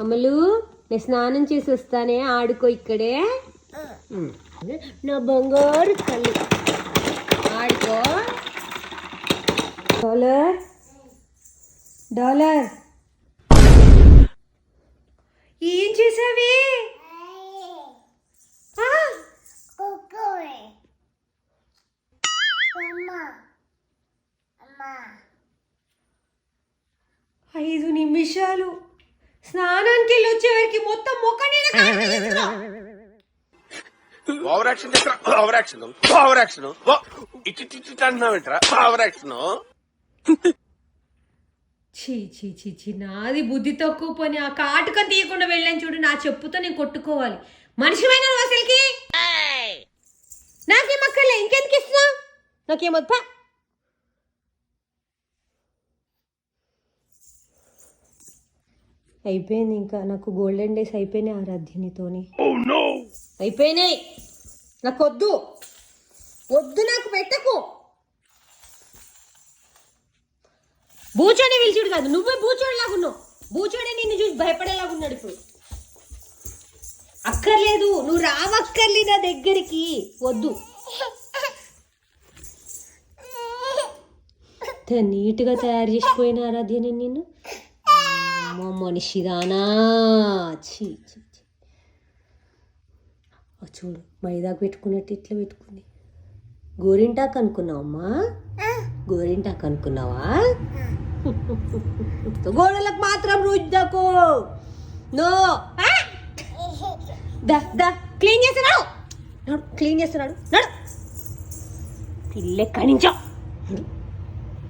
అమలు నేను స్నానం చేసి వస్తానే ఆడుకో ఇక్కడే. నా బంగారు తల్లి ఆడుకో. డాలర్. డాలర్. ఏం చేసావి? ఐదు నిమిషాలు. స్నానానికి వెళ్ళి వచ్చేవరకు మొత్తం మొక్క. ఓవర్ యాక్షన్ చేస్తా ఓవర్ యాక్షన్ ఓవర్ ఇటు అంటున్నావేంట్రా? ఓవర్ నాది బుద్ధి తక్కువ పని. ఆ కాటుకని తీయకుండా వెళ్ళాను చూడు నా చెప్పుతో నేను కొట్టుకోవాలి. మనిషిమైన నువ్వు అసలుకి? నాకేం అక్కర్లే ఇంకెందుకు ఇస్తున్నావు? నాకేమొద్దా అయిపోయింది ఇంకా. నాకు గోల్డెన్ డేస్ అయిపోయినాయి ఆరాధ్యనితోని. అయిపోయినాయి. నాకు వద్దు వద్దు నాకు పెట్టకు. బూచోడే పిలిచుడు కాదు. నువ్వే బూచోడిలాగా ఉన్నావు బూచోడే నిన్ను చూసి భయపడేలాగా ఉన్నాడు ఇప్పుడు. అక్కర్లేదు. నువ్వు రావక్కర్లే నా దగ్గరికి. వద్దు. నీట్గా తయారు చేసిపోయిన ఆరాధ్య నేను నిన్ను. అమ్మో మనిషిదానా ఛీ. ఆ చూడు మైదాకు పెట్టుకున్నట్టు ఇట్లా పెట్టుకుంది. గోరింటాకు అనుకున్నావమ్మా? గోరింటాకు అనుకున్నావా? గోడలకు మాత్రం రుద్దకు. నో. క్లీన్ చేస్తున్నాడు నడు క్లీన్ చేస్తున్నాడు. నడు. నుంచో.